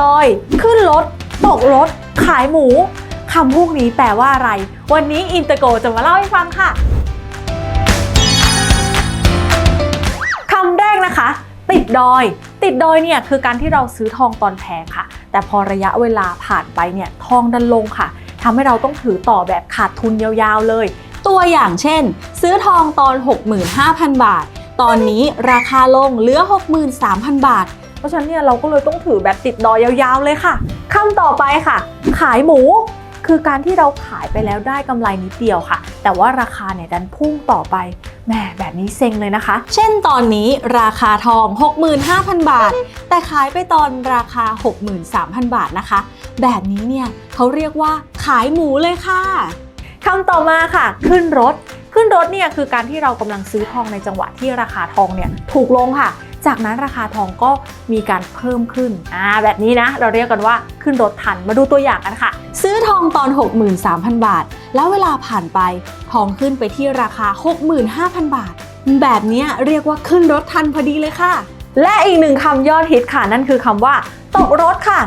ดอย ขึ้นรถ ตกรถ ขายหมู คำพวกนี้แปลว่าอะไร วันนี้อินเตอร์โกจะมาเล่าให้ฟังค่ะ คำแรกนะคะ ติดดอย ติดดอยเนี่ยคือการที่เราซื้อทองตอนแพงค่ะ แต่พอระยะเวลาผ่านไปเนี่ยทองดันลงค่ะทำให้เราต้องถือต่อแบบขาดทุนยาวๆเลย ตัวอย่างเช่น ซื้อทองตอน 65,000 บาท ตอนนี้ราคาลงเหลือ 63,000 บาท ราะฉะนั้นเนี่ยเราก็เลยต้องถือแบบติดดอยยาวๆเลยค่ะคำต่อไปค่ะ ขายหมูคือการที่เราขายไปแล้วได้กำไรนิดเดียวค่ะ แต่ว่าราคาเนี่ยดันพุ่งต่อไปแหมแบบนี้เซ็งเลยนะคะ เช่นตอนนี้ราคาทอง 65,000 บาท แต่ขายไปตอนราคา 63,000 บาทนะคะ แบบนี้เนี่ยเขาเรียกว่าขายหมูเลยค่ะคำต่อมาค่ะ ขึ้นรถ ขึ้นรถเนี่ยคือการที่เรากำลังซื้อทองในจังหวะที่ราคาทองเนี่ยถูกลงค่ะ จากนั้นราคาทองก็มีการเพิ่มขึ้นอ่าแบบนี้นะ เราเรียกกันว่าขึ้นรถทันมาดูตัวอย่างกันค่ะ ซื้อทองตอน 63,000 บาท แล้วเวลาผ่านไปทองขึ้นไปที่ราคา 65,000 บาท แบบเนี้ยเรียกว่าขึ้นรถทันพอดีเลยค่ะ และอีกหนึ่งคำยอดฮิตค่ะนั่นคือคำว่า ตกรถค่ะ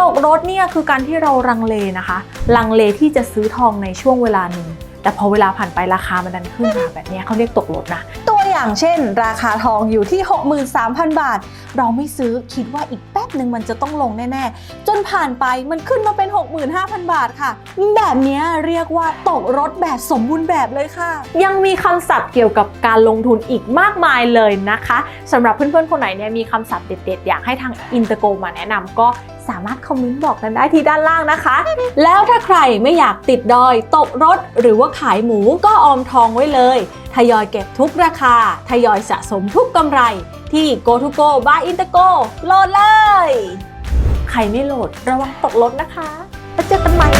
ตกรถเนี่ยคือการที่เราลังเลนะคะ ลังเลที่จะซื้อทองในช่วงเวลาหนึ่งแต่พอเวลาผ่านไปราคามันดันขึ้นค่ะแบบเนี้ยเขาเรียกตกรถนะ ตัว อย่างเช่น ราคาทองอยู่ที่ 63,000 บาท เราไม่ซื้อคิดว่าอีกแป๊บหนึ่งมันจะต้องลงแน่ ๆ จนผ่านไปมันขึ้นมาเป็น 65,000 บาทค่ะ แบบนี้เรียกว่าตกรถแบบสมบูรณ์แบบเลยค่ะ ยังมีคำศัพท์เกี่ยวกับการลงทุนอีกมากมายเลยนะคะสำหรับเพื่อนๆคนไหนเนี่ยมีคำศัพท์เด็ดๆ อยากให้ทางอินเตอร์โกมาแนะนำก็ สามารถคอมเมนต์บอกกันได้ที่ด้านล่างนะคะ แล้วถ้าใครไม่อยากติดดอย ตกรถ หรือว่าขายหมูก็ออมทองไว้เลย ทยอยเก็บทุกราคา ทยอยสะสมทุกกำไร ที่ Go to Go by Intergo โหลดเลย ใครไม่โหลดระวังตกรถนะคะมาเจอกันใหม่